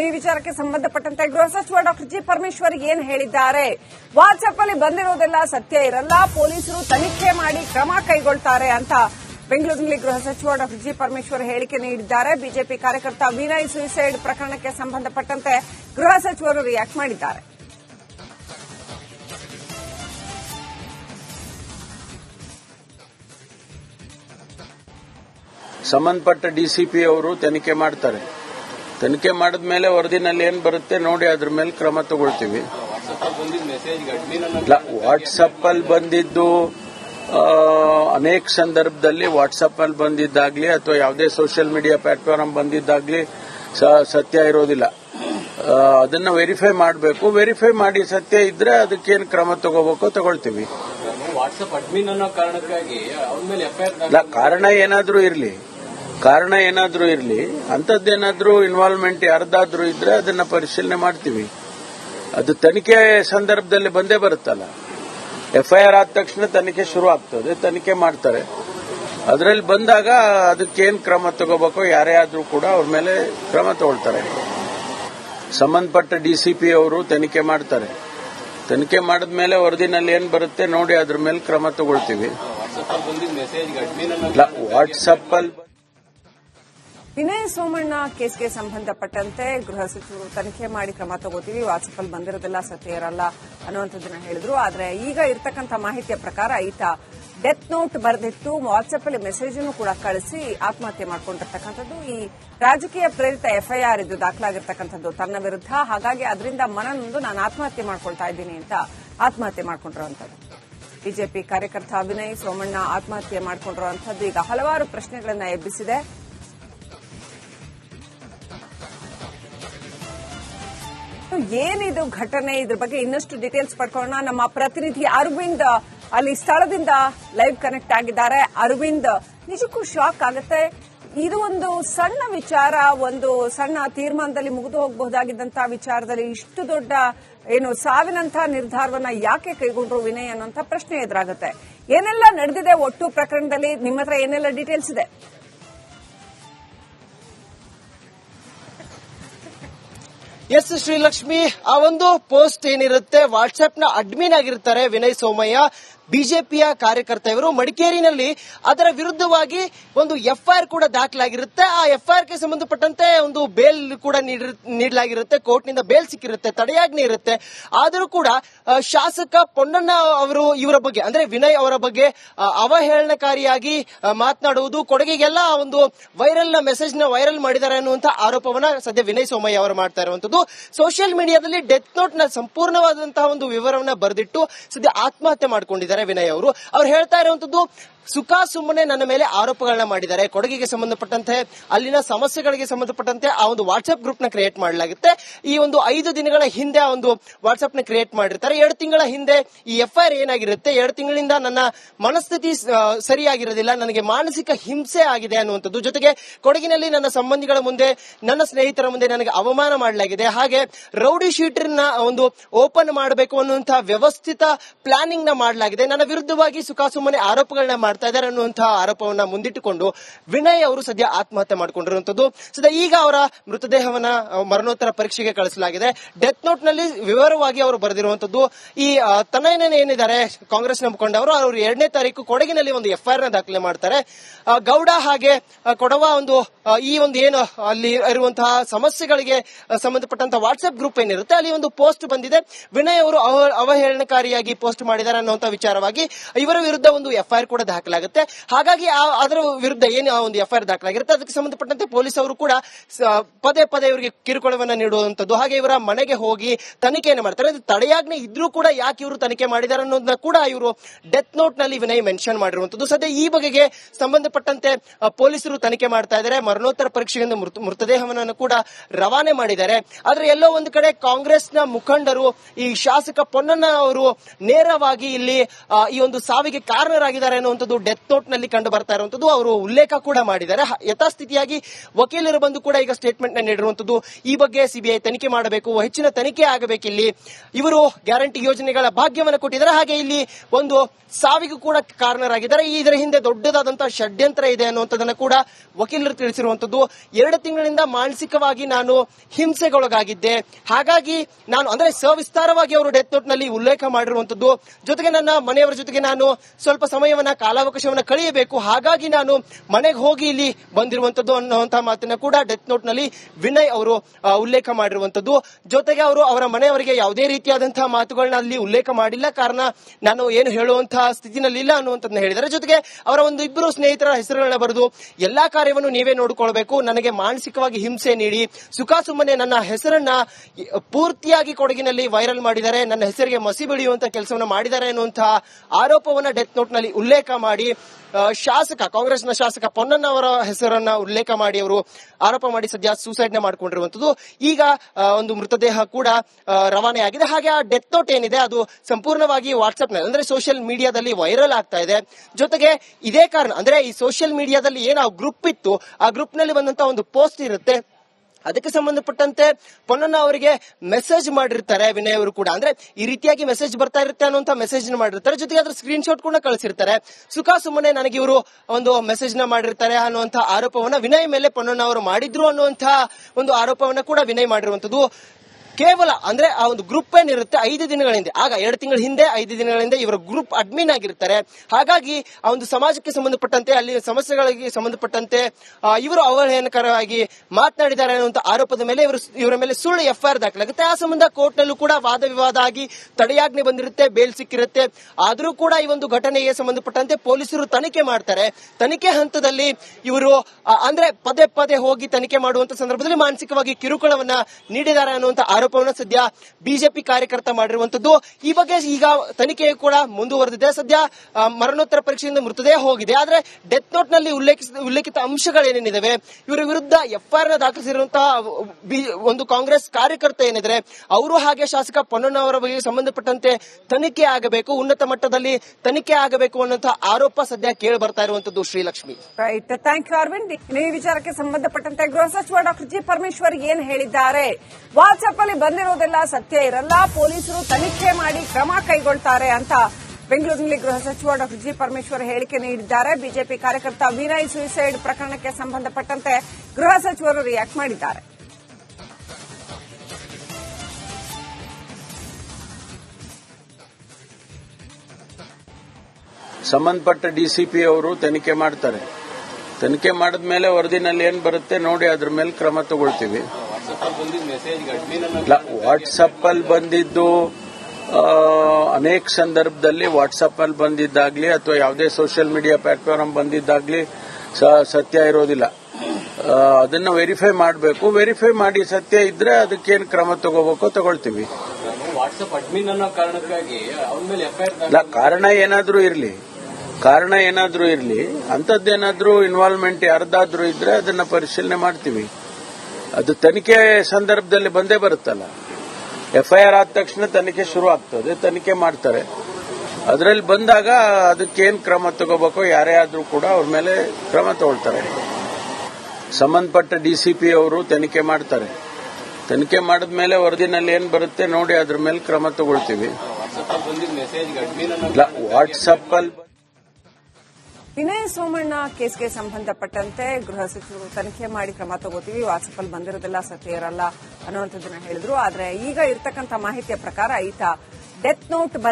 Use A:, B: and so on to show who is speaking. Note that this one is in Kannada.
A: ಈ ವಿಚಾರಕ್ಕೆ ಸಂಬಂಧಪಟ್ಟಂತೆ ಗೃಹ ಸಚಿವ ಡಾಕ್ಟರ್ ಜಿ ಪರಮೇಶ್ವರ್ ಏನ್ ಹೇಳಿದ್ದಾರೆ? ವಾಟ್ಸ್ಆಪ್ ಅಲ್ಲಿ ಬಂದಿರೋದೆಲ್ಲ ಸತ್ಯ ಇರಲ್ಲ, ಪೊಲೀಸರು ತನಿಖೆ ಮಾಡಿ ಕ್ರಮ ಕೈಗೊಳ್ತಾರೆ ಅಂತ ಬೆಂಗಳೂರಿನಲ್ಲಿ ಗೃಹ ಸಚಿವ ಡಾಕ್ಟರ್ ಜಿ ಪರಮೇಶ್ವರ್ ಹೇಳಿಕೆ ನೀಡಿದ್ದಾರೆ. ಬಿಜೆಪಿ ಕಾರ್ಯಕರ್ತ ವಿನಯ್ ಸುಯಿಸೈಡ್ ಪ್ರಕರಣಕ್ಕೆ ಸಂಬಂಧಪಟ್ಟಂತೆ ಗೃಹ ಸಚಿವರು ರಿಯಾಕ್ಟ್ ಮಾಡಿದ್ದಾರೆ.
B: ಸಂಬಂಧಪಟ್ಟ ಡಿಸಿಪಿ ಅವರು ತನಿಖೆ ಮಾಡ್ತಾರೆ. ತನಿಖೆ ಮಾಡಿದ ಮೇಲೆ ವರದಿನಲ್ಲಿ ಏನ್ ಬರುತ್ತೆ ನೋಡಿ ಅದ್ರ ಮೇಲೆ ಕ್ರಮ ತಗೊಳ್ತೀವಿ. ವಾಟ್ಸಪ್ ಅಲ್ಲಿ ಬಂದಿದ್ದು ಅನೇಕ ಸಂದರ್ಭದಲ್ಲಿ ವಾಟ್ಸಪ್ ಅಲ್ಲಿ ಬಂದಿದ್ದಾಗ್ಲಿ ಅಥವಾ ಯಾವುದೇ ಸೋಷಿಯಲ್ ಮೀಡಿಯಾ ಪ್ಲಾಟ್ಫಾರ್ಮ್ ಬಂದಿದ್ದಾಗ್ಲಿ ಸತ್ಯ ಇರೋದಿಲ್ಲ. ಅದನ್ನ ವೆರಿಫೈ ಮಾಡಬೇಕು. ವೆರಿಫೈ ಮಾಡಿ ಸತ್ಯ ಇದ್ರೆ ಅದಕ್ಕೇನು ಕ್ರಮ ತಗೋಬೇಕು ತಗೊಳ್ತೀವಿ.
C: ವಾಟ್ಸ್ಆಪ್ ಅಡ್ಮಿನ್ ಅನ್ನೋ ಕಾರಣಕ್ಕಾಗಿ ಅವನ ಎಫ್ಐಆರ್
B: ಇಲ್ಲ ಕಾರಣ ಏನಾದ್ರೂ ಇರ್ಲಿ. ಕಾರಣ ಏನಾದರೂ ಇರಲಿ ಅಂಥದ್ದೇನಾದರೂ ಇನ್ವಾಲ್ವ್ಮೆಂಟ್ ಯಾರ್ದಾದ್ರೂ ಇದ್ರೆ ಅದನ್ನ ಪರಿಶೀಲನೆ ಮಾಡ್ತೀವಿ. ಅದು ತನಿಖೆ ಸಂದರ್ಭದಲ್ಲಿ ಬಂದೇ ಬರುತ್ತಲ್ಲ. ಎಫ್ಐಆರ್ ಆದ ತಕ್ಷಣ ತನಿಖೆ ಶುರು ಆಗ್ತದೆ ತನಿಖೆ ಮಾಡ್ತಾರೆ. ಅದರಲ್ಲಿ ಬಂದಾಗ ಅದಕ್ಕೇನು ಕ್ರಮ ತಗೋಬೇಕೋ ಯಾರೇ ಆದರೂ ಕೂಡ ಅವ್ರ ಮೇಲೆ ಕ್ರಮ ತಗೊಳ್ತಾರೆ. ಸಂಬಂಧಪಟ್ಟ ಡಿಸಿಪಿ ಅವರು ತನಿಖೆ ಮಾಡ್ತಾರೆ. ತನಿಖೆ ಮಾಡಿದ ಮೇಲೆ ವರದಿನಲ್ಲಿ ಏನು ಬರುತ್ತೆ ನೋಡಿ ಅದ್ರ ಮೇಲೆ ಕ್ರಮ ತಗೊಳ್ತೀವಿ. ವಾಟ್ಸಪ್ ಅಲ್ಲಿ
A: ವಿನಯ್ ಸೋಮಣ್ಣ, ಕೇಸ್ಗೆ ಸಂಬಂಧಪಟ್ಟಂತೆ ಗೃಹ ಸಚಿವರು ತನಿಖೆ ಮಾಡಿ ಕ್ರಮ ತಗೋತೀವಿ ವಾಟ್ಸಪ್ ಅಲ್ಲಿ ಬಂದಿರೋದೆಲ್ಲ ಸತ್ಯ ಇರಲ್ಲ ಅನ್ನುವಂಥದ್ದನ್ನ ಹೇಳಿದ್ರು. ಆದರೆ ಈಗ ಇರ್ತಕ್ಕಂಥ ಮಾಹಿತಿಯ ಪ್ರಕಾರ ಈತ ಡೆತ್ ನೋಟ್ ಬರೆದಿಟ್ಟು ವಾಟ್ಸಪ್ ಅಲ್ಲಿ ಮೆಸೇಜ್ ಅನ್ನು ಕೂಡ ಕಳಿಸಿ ಆತ್ಮಹತ್ಯೆ ಮಾಡಿಕೊಂಡಿರ್ತಕ್ಕಂಥದ್ದು. ಈ ರಾಜಕೀಯ ಪ್ರೇರಿತ ಎಫ್ಐಆರ್ ಇದು ದಾಖಲಾಗಿರ್ತಕ್ಕಂಥದ್ದು ತನ್ನ ವಿರುದ್ಧ. ಹಾಗಾಗಿ ಅದರಿಂದ ಮನನೊಂದು, ನಾನು ಆತ್ಮಹತ್ಯೆ ಮಾಡ್ಕೊಳ್ತಾ ಇದ್ದೀನಿ ಅಂತ ಆತ್ಮಹತ್ಯೆ ಮಾಡ್ಕೊಂಡಿರುವಂಥದ್ದು. ಬಿಜೆಪಿ ಕಾರ್ಯಕರ್ತ ವಿನಯ್ ಸೋಮಣ್ಣ ಆತ್ಮಹತ್ಯೆ ಮಾಡ್ಕೊಂಡಿರುವಂಥದ್ದು. ಈಗ ಹಲವಾರು ಪ್ರಶ್ನೆಗಳನ್ನ ಎಬ್ಬಿಸಿದೆ. ಏನಿದು ಘಟನೆ? ಇದ್ರ ಬಗ್ಗೆ ಇನ್ನಷ್ಟು ಡೀಟೇಲ್ಸ್ ಪಡ್ಕೊಳ್ಳೋಣ. ನಮ್ಮ ಪ್ರತಿನಿಧಿ ಅರವಿಂದ್, ಅಲ್ಲಿ ಸ್ಥಳದಿಂದ ಲೈವ್ ಕನೆಕ್ಟ್ ಆಗಿದ್ದಾರೆ. ಅರವಿಂದ್, ನಿಜಕ್ಕೂ ಶಾಕ್ ಆಗುತ್ತೆ. ಇದು ಒಂದು ಸಣ್ಣ ವಿಚಾರ, ಒಂದು ಸಣ್ಣ ತೀರ್ಮಾನದಲ್ಲಿ ಮುಗಿದು ಹೋಗಬಹುದಾಗಿದ್ದಂತಹ ವಿಚಾರದಲ್ಲಿ ಇಷ್ಟು ದೊಡ್ಡ, ಏನು ಸಾವಿನಂತಹ ನಿರ್ಧಾರವನ್ನ ಯಾಕೆ ಕೈಗೊಂಡ್ರು ವಿನಯ್ ಅನ್ನೋಂಥ ಪ್ರಶ್ನೆ ಎದುರಾಗುತ್ತೆ. ಏನೆಲ್ಲ ನಡೆದಿದೆ ಒಟ್ಟು ಪ್ರಕರಣದಲ್ಲಿ? ನಿಮ್ಮ ಹತ್ರ ಏನೆಲ್ಲ ಡೀಟೇಲ್ಸ್ ಇದೆ?
D: ಎಸ್ ಶ್ರೀಲಕ್ಷ್ಮಿ ಆ ಒಂದು ಪೋಸ್ಟ್ ಏನಿರುತ್ತೆ ವಾಟ್ಸ್ಆಪ್ನ ಅಡ್ಮಿನ್ ಆಗಿರ್ತಾರೆ ವಿನಯ್ ಸೋಮಯ್ಯ. ಬಿಜೆಪಿಯ ಕಾರ್ಯಕರ್ತ ಇವರು ಮಡಿಕೇರಿನಲ್ಲಿ ಅದರ ವಿರುದ್ಧವಾಗಿ ಒಂದು ಎಫ್ಐಆರ್ ಕೂಡ ದಾಖಲಾಗಿರುತ್ತೆ. ಆ ಎಫ್ಐಆರ್ಗೆ ಸಂಬಂಧಪಟ್ಟಂತೆ ಒಂದು ಬೇಲ್ ಕೂಡ ನೀಡಲಾಗಿರುತ್ತೆ. ಕೋರ್ಟ್ನಿಂದ ಬೇಲ್ ಸಿಕ್ಕಿರುತ್ತೆ, ತಡೆಯಾಜ್ಞೆ ಇರುತ್ತೆ. ಆದರೂ ಕೂಡ ಶಾಸಕ ಪೊನ್ನಣ್ಣ ಅವರು ಇವರ ಬಗ್ಗೆ, ಅಂದ್ರೆ ವಿನಯ್ ಅವರ ಬಗ್ಗೆ ಅವಹೇಳನಕಾರಿಯಾಗಿ ಮಾತನಾಡುವುದು, ಕೊಡಗಿಗೆಲ್ಲ ಒಂದು ವೈರಲ್ನ ಮೆಸೇಜ್ನ ವೈರಲ್ ಮಾಡಿದ್ದಾರೆ ಅನ್ನುವಂತ ಆರೋಪವನ್ನ ಸದ್ಯ ವಿನಯ್ ಸೋಮಯ್ಯ ಅವರು ಮಾಡ್ತಾ ಇರುವಂತದ್ದು ಸೋಷಿಯಲ್ ಮೀಡಿಯಾದಲ್ಲಿ ಡೆತ್ ನೋಟ್ನ ಸಂಪೂರ್ಣವಾದಂತಹ ಒಂದು ವಿವರವನ್ನ ಬರೆದಿಟ್ಟು ಸದ್ಯ ಆತ್ಮಹತ್ಯೆ ಮಾಡ್ಕೊಂಡಿದ್ದಾರೆ. ವಿನಯ್ ಅವರು. ಅವ್ರು ಹೇಳ್ತಾ ಇರುವಂತದ್ದು ಸುಖ ಸುಮ್ಮನೆ ನನ್ನ ಮೇಲೆ ಆರೋಪಗಳನ್ನ ಮಾಡಿದ್ದಾರೆ. ಕೊಡಗಿಗೆ ಸಂಬಂಧಪಟ್ಟಂತೆ, ಅಲ್ಲಿನ ಸಮಸ್ಯೆಗಳಿಗೆ ಸಂಬಂಧಪಟ್ಟಂತೆ ಆ ಒಂದು ವಾಟ್ಸ್ಆಪ್ ಗ್ರೂಪ್ನ ಕ್ರಿಯೇಟ್ ಮಾಡಲಾಗುತ್ತೆ. ಈ ಒಂದು ಐದು ದಿನಗಳ ಹಿಂದೆ ಆ ಒಂದು ವಾಟ್ಸ್ಆಪ್ನ ಕ್ರಿಯೇಟ್ ಮಾಡಿರ್ತಾರೆ. ಎರಡು ತಿಂಗಳ ಹಿಂದೆ ಈ ಎಫ್ಐಆರ್ ಏನಾಗಿರುತ್ತೆ? ಎರಡು ತಿಂಗಳಿಂದ ನನ್ನ ಮನಸ್ಥಿತಿ ಸರಿಯಾಗಿರೋದಿಲ್ಲ. ನನಗೆ ಮಾನಸಿಕ ಹಿಂಸೆ ಆಗಿದೆ ಅನ್ನುವಂಥದ್ದು. ಜೊತೆಗೆ ಕೊಡಗಿನಲ್ಲಿ ನನ್ನ ಸಂಬಂಧಿಗಳ ಮುಂದೆ, ನನ್ನ ಸ್ನೇಹಿತರ ಮುಂದೆ ನನಗೆ ಅವಮಾನ ಮಾಡಲಾಗಿದೆ. ಹಾಗೆ ರೌಡಿ ಶೀಟರ್ನ ಒಂದು ಓಪನ್ ಮಾಡಬೇಕು ಅನ್ನುವಂತಹ ವ್ಯವಸ್ಥಿತ ಪ್ಲಾನಿಂಗ್ನ ಮಾಡಲಾಗಿದೆ. ನನ್ನ ವಿರುದ್ಧವಾಗಿ ಸುಖಾಸುಮ್ಮನೆ ಆರೋಪಗಳನ್ನ ಮಾಡ್ತಾ ಇದ್ದಾರೆ ಅನ್ನುವಂತಹ ಆರೋಪವನ್ನ ಮುಂದಿಟ್ಟುಕೊಂಡು ವಿನಯ್ ಅವರು ಸದ್ಯ ಆತ್ಮಹತ್ಯೆ ಮಾಡಿಕೊಂಡಿರುವಂತದ್ದು ಸದ್ಯ ಈಗ ಅವರ ಮೃತದೇಹವನ್ನ ಮರಣೋತ್ತರ ಪರೀಕ್ಷೆಗೆ ಕಳಿಸಲಾಗಿದೆ. ಡೆತ್ ನೋಟ್ನಲ್ಲಿ ವಿವರವಾಗಿ ಅವರು ಬರೆದಿರುವಂತದ್ದು ಈ ತನ್ನ ಏನಿದ್ದಾರೆ, ಕಾಂಗ್ರೆಸ್ ನಂಬಿಕೊಂಡವರು ಅವರು ಎರಡನೇ ತಾರೀಕು ಕೊಡಗಿನಲ್ಲಿ ಒಂದು ಎಫ್ಐಆರ್ನ ದಾಖಲೆ ಮಾಡ್ತಾರೆ. ಗೌಡ ಹಾಗೆ ಕೊಡವ ಒಂದು ಈ ಒಂದು ಏನು, ಅಲ್ಲಿ ಇರುವಂತಹ ಸಮಸ್ಯೆಗಳಿಗೆ ಸಂಬಂಧಪಟ್ಟಂತಹ ವಾಟ್ಸ್ಆಪ್ ಗ್ರೂಪ್ ಏನಿರುತ್ತೆ, ಅಲ್ಲಿ ಒಂದು ಪೋಸ್ಟ್ ಬಂದಿದೆ. ವಿನಯ್ ಅವರು ಅವಹೇಳನಕಾರಿಯಾಗಿ ಪೋಸ್ಟ್ ಮಾಡಿದ್ದಾರೆ ಅನ್ನುವಂತಹ ವಿಚಾರವಾಗಿ ಇವರ ವಿರುದ್ಧ ಒಂದು ಎಫ್ಐಆರ್ ಕೂಡ ದಾಖಲಾಗುತ್ತೆ. ಹಾಗಾಗಿ ಅದರ ವಿರುದ್ಧ ಏನು ಒಂದು ಎಫ್ಐಆರ್ ದಾಖಲಾಗಿರುತ್ತೆ. ಅದಕ್ಕೆ ಸಂಬಂಧಪಟ್ಟಂತೆ ಪೊಲೀಸ್ ಅವರು ಕೂಡ ಪದೇ ಪದೇ ಇವರಿಗೆ ಕಿರುಕುಳವನ್ನ ನೀಡುವಂತದ್ದು ಹಾಗೆ ಇವರ ಮನೆಗೆ ಹೋಗಿ ತನಿಖೆಯನ್ನು ಮಾಡ್ತಾರೆ. ತಡೆಯಾಜ್ಞೆ ಇದ್ರೂ ಕೂಡ ಯಾಕೆ ಇವರು ತನಿಖೆ ಮಾಡಿದ್ದಾರೆ ಅನ್ನೋದನ್ನ ಕೂಡ ಇವರು ಡೆತ್ ನೋಟ್ನಲ್ಲಿ ವಿನಯ್ ಮೆನ್ಷನ್ ಮಾಡಿರುವಂತದ್ದು ಸದ್ಯ ಈ ಬಗೆಗೆ ಸಂಬಂಧಪಟ್ಟಂತೆ ಪೊಲೀಸರು ತನಿಖೆ ಮಾಡ್ತಾ ಇದ್ದಾರೆ. ಮರಣೋತ್ತರ ಪರೀಕ್ಷೆಯಿಂದ ಮೃತ- ಮೃತದೇಹವನ್ನು ಕೂಡ ರವಾನೆ ಮಾಡಿದ್ದಾರೆ. ಆದ್ರೆ ಎಲ್ಲೋ ಒಂದು ಕಡೆ ಕಾಂಗ್ರೆಸ್ನ ಮುಖಂಡರು, ಈ ಶಾಸಕ ಪೊನ್ನಣ್ಣ ಅವರು ನೇರವಾಗಿ ಇಲ್ಲಿ ಈ ಒಂದು ಸಾವಿಗೆ ಕಾರಣರಾಗಿದ್ದಾರೆ ಅನ್ನುವಂಥದ್ದು ಇರುವಂತದ್ದು ಡೆತ್ ನೋಟ್ನಲ್ಲಿ ಕಂಡು ಬರ್ತಾ ಇರುವಂತದ್ದು, ಅವರು ಉಲ್ಲೇಖ ಕೂಡ ಮಾಡಿದ್ದಾರೆ. ಯಥಾಸ್ಥಿತಿಯಾಗಿ ವಕೀಲರು ಬಂದು ಕೂಡ ಈಗ ಸ್ಟೇಟ್ಮೆಂಟ್ನ ನೀಡಿರುವಂತದ್ದು, ಈ ಬಗ್ಗೆ ಸಿಬಿಐ ತನಿಖೆ ಮಾಡಬೇಕು, ಹೆಚ್ಚಿನ ತನಿಖೆ ಆಗಬೇಕು ಇಲ್ಲಿ. ಇವರು ಗ್ಯಾರಂಟಿ ಯೋಜನೆಗಳ ಭಾಗ್ಯವನ್ನು ಕೊಟ್ಟಿದ್ದಾರೆ. ಹಾಗೆ ಇಲ್ಲಿ ಒಂದು ಸಾವಿಗೂ ಕೂಡ ಕಾರಣರಾಗಿದ್ದಾರೆ. ಇದರ ಹಿಂದೆ ದೊಡ್ಡದಾದಂತಹ ಷಡ್ಯಂತ್ರ ಇದೆ ಅನ್ನುವಂಥದ್ದನ್ನ ಕೂಡ ವಕೀಲರು ತಿಳಿಸಿರುವಂತದ್ದು. ಎರಡು ತಿಂಗಳಿಂದ ಮಾನಸಿಕವಾಗಿ ನಾನು ಹಿಂಸೆಗೊಳಗಾಗಿದ್ದೆ. ಹಾಗಾಗಿ ನಾನು, ಅಂದ್ರೆ ಸವಿಸ್ತಾರವಾಗಿ ಅವರು ಡೆತ್ ನೋಟ್ನಲ್ಲಿ ಉಲ್ಲೇಖ ಮಾಡಿರುವಂತದ್ದು. ಜೊತೆಗೆ ನನ್ನ ಮನೆಯವರ ಜೊತೆಗೆ ನಾನು ಸ್ವಲ್ಪ ಸಮಯವನ್ನ ಕಾಲಾವಕಾಶವನ್ನ ಕಳೆಯಬೇಕು. ಹಾಗಾಗಿ ನಾನು ಮನೆಗೆ ಹೋಗಿ ಇಲ್ಲಿ ಬಂದಿರುವಂತದ್ದು ಅನ್ನುವಂತಹ ಮಾತನ್ನ ಕೂಡ ಡೆತ್ ನೋಟ್ನಲ್ಲಿ ವಿನಯ್ ಅವರು ಉಲ್ಲೇಖ ಮಾಡಿರುವಂತದ್ದು. ಜೊತೆಗೆ ಅವರು ಅವರ ಮನೆಯವರಿಗೆ ಯಾವುದೇ ರೀತಿಯಾದಂತಹ ಮಾತುಗಳನ್ನ ಅಲ್ಲಿ ಉಲ್ಲೇಖ ಮಾಡಿಲ್ಲ. ಕಾರಣ ನಾನು ಏನು ಹೇಳುವಂತಹ ಸ್ಥಿತಿನಲ್ಲಿ ಇಲ್ಲ ಅನ್ನುವಂಥದ್ದನ್ನ ಹೇಳಿದ್ದಾರೆ. ಜೊತೆಗೆ ಅವರ ಒಂದು ಇಬ್ಬರು ಸ್ನೇಹಿತರ ಹೆಸರುಗಳನ್ನ ಬರೆದು, ಎಲ್ಲಾ ಕಾರ್ಯವನ್ನು ನೀವೇ ನೋಡಿಕೊಳ್ಬೇಕು. ನನಗೆ ಮಾನಸಿಕವಾಗಿ ಹಿಂಸೆ ನೀಡಿ, ಸುಖ ಸುಮ್ಮನೆ ನನ್ನ ಹೆಸರನ್ನ ಪೂರ್ತಿಯಾಗಿ ಕೊಡಗಿನಲ್ಲಿ ವೈರಲ್ ಮಾಡಿದ್ದಾರೆ. ನನ್ನ ಹೆಸರಿಗೆ ಮಸಿ ಬೆಳೆಯುವಂತಹ ಕೆಲಸವನ್ನು ಮಾಡಿದ್ದಾರೆ ಅನ್ನುವಂತಹ ಆರೋಪವನ್ನ ಡೆತ್ ನೋಟ್ನಲ್ಲಿ ಉಲ್ಲೇಖ ಮಾಡಿ ಆ, ಶಾಸಕ ಕಾಂಗ್ರೆಸ್ನ ಶಾಸಕ ಪೊನ್ನಣ್ಣ ಅವರ ಹೆಸರನ್ನ ಉಲ್ಲೇಖ ಮಾಡಿ ಅವರು ಆರೋಪ ಮಾಡಿ ಸದ್ಯ ಸೂಸೈಡ್ನ ಮಾಡಿಕೊಂಡಿರುವಂತದ್ದು ಈಗ ಒಂದು ಮೃತದೇಹ ಕೂಡ ರವಾನೆ ಆಗಿದೆ. ಹಾಗೆ ಆ ಡೆತ್ ನೋಟ್ ಏನಿದೆ ಅದು ಸಂಪೂರ್ಣವಾಗಿ ವಾಟ್ಸ್ಆಪ್ನಲ್ಲಿ ಅಂದ್ರೆ ಸೋಷಿಯಲ್ ಮೀಡಿಯಾದಲ್ಲಿ ವೈರಲ್ ಆಗ್ತಾ ಇದೆ. ಜೊತೆಗೆ ಇದೇ ಕಾರಣ ಅಂದ್ರೆ ಈ ಸೋಷಿಯಲ್ ಮೀಡಿಯಾದಲ್ಲಿ ಏನು ಗ್ರೂಪ್ ಇತ್ತು ಆ ಗ್ರೂಪ್ನಲ್ಲಿ ಬಂದಂತ ಒಂದು ಪೋಸ್ಟ್ ಇರುತ್ತೆ. ಅದಕ್ಕೆ ಸಂಬಂಧಪಟ್ಟಂತೆ ಪೊನ್ನಣ್ಣ ಅವರಿಗೆ ಮೆಸೇಜ್ ಮಾಡಿರ್ತಾರೆ, ವಿನಯ್ ಅವರು ಕೂಡ. ಅಂದ್ರೆ ಈ ರೀತಿಯಾಗಿ ಮೆಸೇಜ್ ಬರ್ತಾ ಇರುತ್ತೆ ಅನ್ನುವಂತ ಮೆಸೇಜ್ ಮಾಡಿರ್ತಾರೆ. ಜೊತೆಗೆ ಅದ್ರ ಸ್ಕ್ರೀನ್ ಶಾಟ್ ಕೂಡ ಕಳಿಸಿರ್ತಾರೆ. ಸುಖ ಸುಮ್ಮನೆ ನನಗೆ ಇವರು ಒಂದು ಮೆಸೇಜ್ನ ಮಾಡಿರ್ತಾರೆ ಅನ್ನುವಂತ ಆರೋಪವನ್ನ ವಿನಯ್ ಮೇಲೆ ಪೊನ್ನಣ್ಣ ಅವರು ಮಾಡಿದ್ರು ಅನ್ನುವಂತ ಒಂದು ಆರೋಪವನ್ನ ಕೂಡ ವಿನಯ್ ಮಾಡಿರುವಂತದ್ದು ಕೇವಲ ಅಂದ್ರೆ ಆ ಒಂದು ಗ್ರೂಪ್ ಏನಿರುತ್ತೆ ಐದು ದಿನಗಳ ಹಿಂದೆ. ಆಗ ಎರಡು ತಿಂಗಳ ಹಿಂದೆ, ಐದು ದಿನಗಳ ಹಿಂದೆ ಇವರ ಗ್ರೂಪ್ ಅಡ್ಮಿನ್ ಆಗಿರ್ತಾರೆ. ಹಾಗಾಗಿ ಆ ಒಂದು ಸಮಾಜಕ್ಕೆ ಸಂಬಂಧಪಟ್ಟಂತೆ, ಅಲ್ಲಿ ಸಮಸ್ಯೆಗಳಿಗೆ ಸಂಬಂಧಪಟ್ಟಂತೆ ಇವರು ಅವಹೇಳನಕರವಾಗಿ ಮಾತನಾಡಿದ್ದಾರೆ ಅನ್ನುವಂತ ಆರೋಪದ ಮೇಲೆ ಇವರು ಇವರ ಮೇಲೆ ಸುಳ್ಳು ಎಫ್ಐಆರ್ ದಾಖಲಾಗುತ್ತೆ. ಆ ಸಂಬಂಧ ಕೋರ್ಟ್ ನಲ್ಲೂ ಕೂಡ ವಾದ ವಿವಾದ ಆಗಿ ತಡೆಯಾಜ್ಞೆ ಬಂದಿರುತ್ತೆ, ಬೇಲ್ ಸಿಕ್ಕಿರುತ್ತೆ. ಆದರೂ ಕೂಡ ಈ ಒಂದು ಘಟನೆಗೆ ಸಂಬಂಧಪಟ್ಟಂತೆ ಪೊಲೀಸರು ತನಿಖೆ ಮಾಡ್ತಾರೆ. ತನಿಖೆ ಹಂತದಲ್ಲಿ ಇವರು ಅಂದ್ರೆ ಪದೇ ಪದೇ ಹೋಗಿ ತನಿಖೆ ಮಾಡುವಂತ ಸಂದರ್ಭದಲ್ಲಿ ಮಾನಸಿಕವಾಗಿ ಕಿರುಕುಳವನ್ನ ನೀಡಿದ್ದಾರೆ ಅನ್ನುವಂತ ಆರೋಪವನ್ನ ಸದ್ಯ ಬಿಜೆಪಿ ಕಾರ್ಯಕರ್ತ ಮಾಡಿರುವಂತದ್ದು. ಈ ಬಗ್ಗೆ ಈಗ ತನಿಖೆ ಕೂಡ ಮುಂದುವರೆದಿದೆ. ಸದ್ಯ ಮರಣೋತ್ತರ ಪರೀಕ್ಷೆಯಿಂದ ಮೃತದೇಹ ಹೋಗಿದೆ. ಆದ್ರೆ ಡೆತ್ ನೋಟ್ನಲ್ಲಿ ಉಲ್ಲೇಖಿಸಿದ ಉಲ್ಲೇಖಿತ ಅಂಶಗಳೇನೇನಿದಾವೆ? ಇವರ ವಿರುದ್ಧ ಎಫ್ಐಆರ್ನ ದಾಖಲಿಸಿರುವಂತಹ ಒಂದು ಕಾಂಗ್ರೆಸ್ ಕಾರ್ಯಕರ್ತ ಏನಿದ್ರೆ, ಅವರು ಹಾಗೆ ಶಾಸಕ ಪೊನ್ನಣ್ಣ ಅವರ ಬಗ್ಗೆ ಸಂಬಂಧಪಟ್ಟಂತೆ ತನಿಖೆ ಆಗಬೇಕು. ಉನ್ನತ ಮಟ್ಟದಲ್ಲಿ ತನಿಖೆ ಆಗಬೇಕು ಅನ್ನುವಂತಹ ಆರೋಪ ಸದ್ಯ ಕೇಳಿ ಬರ್ತಾ ಇರುವಂತದ್ದು Shrilakshmi.
A: Right thank you Arvind ಈ ವಿಚಾರಕ್ಕೆ ಸಂಬಂಧಪಟ್ಟಂತೆ ಗೃಹ ಸಚಿವ ಡಾಕ್ಟರ್ ಜಿ. ಪರಮೇಶ್ವರ್ ಏನ್ ಹೇಳಿದ್ದಾರೆ? ವಾಟ್ಸ್ಆಪ್ ಅಲ್ಲಿ ಬಂದಿರೋದೆಲ್ಲ ಸತ್ಯ. ಇರಲ್ಲ ಪೊಲೀಸರು ತನಿಖೆ ಮಾಡಿ ಕ್ರಮ ಕೈಗೊಳ್ತಾರೆ ಅಂತ ಬೆಂಗಳೂರಿನಲ್ಲಿ ಗೃಹ ಸಚಿವ ಡಾಕ್ಟರ್ ಜಿ ಪರಮೇಶ್ವರ್ ಹೇಳಿಕೆ ನೀಡಿದ್ದಾರೆ. ಬಿಜೆಪಿ ಕಾರ್ಯಕರ್ತ ವಿನಯ್ ಸುಯಿಸೈಡ್ ಪ್ರಕರಣಕ್ಕೆ ಸಂಬಂಧಪಟ್ಟಂತೆ ಗೃಹ ಸಚಿವರು ರಿಯಾಕ್ಟ್ ಮಾಡಿದ್ದಾರೆ.
B: ಸಂಬಂಧಪಟ್ಟ ಡಿಸಿಪಿ ಅವರು ತನಿಖೆ ಮಾಡ್ತಾರೆ. ತನಿಖೆ ಮಾಡಿದ್ಮೇಲೆ ವರದಿನಲ್ಲಿ ಏನ್ ಬರುತ್ತೆ ನೋಡಿ ಅದ್ರ ಮೇಲೆ ಕ್ರಮ ತಗೊಳ್ತೀವಿ. ಇಲ್ಲ ವಾಟ್ಸಪ್ ಅಲ್ಲಿ ಬಂದಿದ್ದು ಅನೇಕ ಸಂದರ್ಭದಲ್ಲಿ ವಾಟ್ಸಪ್ ಅಲ್ಲಿ ಬಂದಿದ್ದಾಗ್ಲಿ ಅಥವಾ ಯಾವುದೇ ಸೋಷಿಯಲ್ ಮೀಡಿಯಾ ಪ್ಲಾಟ್ಫಾರ್ಮ್ ಬಂದಿದ್ದಾಗ್ಲಿ ಸತ್ಯ ಇರೋದಿಲ್ಲ. ಅದನ್ನ ವೆರಿಫೈ ಮಾಡಬೇಕು. ವೆರಿಫೈ ಮಾಡಿ ಸತ್ಯ ಇದ್ರೆ ಅದಕ್ಕೇನು ಕ್ರಮ ತಗೋಬೇಕು ತಗೊಳ್ತೀವಿ.
C: ವಾಟ್ಸಪ್ ಅಡ್ಮಿನ್ ಅನ್ನೋ ಕಾರಣಕ್ಕಾಗಿ ಅವನ ಮೇಲೆ ಎಫ್ಐಆರ್
B: ಇಲ್ಲ ಕಾರಣ ಏನಾದರೂ ಇರಲಿ. ಕಾರಣ ಏನಾದರೂ ಇರಲಿ ಅಂಥದ್ದೇನಾದ್ರೂ ಇನ್ವಾಲ್ವ್ಮೆಂಟ್ ಯಾರ್ದಾದ್ರೂ ಇದ್ರೆ ಅದನ್ನ ಪರಿಶೀಲನೆ ಮಾಡ್ತೀವಿ. ಅದು ತನಿಖೆ ಸಂದರ್ಭದಲ್ಲಿ ಬಂದೇ ಬರುತ್ತಲ್ಲ. ಎಫ್ಐಆರ್ ಆದ ತಕ್ಷಣ ತನಿಖೆ ಶುರು ಆಗ್ತದೆ ತನಿಖೆ ಮಾಡ್ತಾರೆ. ಅದರಲ್ಲಿ ಬಂದಾಗ ಅದಕ್ಕೇನು ಕ್ರಮ ತಗೋಬೇಕು ಯಾರೇ ಆದರೂ ಕೂಡ ಅವ್ರ ಮೇಲೆ ಕ್ರಮ ತಗೊಳ್ತಾರೆ. ಸಂಬಂಧಪಟ್ಟ ಡಿಸಿಪಿ ಅವರು ತನಿಖೆ ಮಾಡ್ತಾರೆ. ತನಿಖೆ ಮಾಡಿದ ಮೇಲೆ ವರದಿನಲ್ಲಿ ಏನು ಬರುತ್ತೆ ನೋಡಿ ಅದ್ರ ಮೇಲೆ ಕ್ರಮ ತಗೊಳ್ತೀವಿ.
C: ವಾಟ್ಸಪ್
A: ವಿನಯ್ ಸೋಮಣ್ಣ ಕೇಸ್ಗೆ ಸಂಬಂಧಪಟ್ಟಂತೆ ಗೃಹ ಸಚಿವರು ತನಿಖೆ ಮಾಡಿ ಕ್ರಮ ತಗೋತೀವಿ, ವಾಟ್ಸಪ್ ಅಲ್ಲಿ ಬಂದಿರೋದೆಲ್ಲ ಸತ್ಯ ಇರಲ್ಲ ಅನ್ನುವಂಥದ್ದನ್ನ ಹೇಳಿದ್ರು. ಆದ್ರೆ ಈಗ ಇರ್ತಕ್ಕಂಥ ಮಾಹಿತಿಯ ಪ್ರಕಾರ ಈತ ಡೆತ್ ನೋಟ್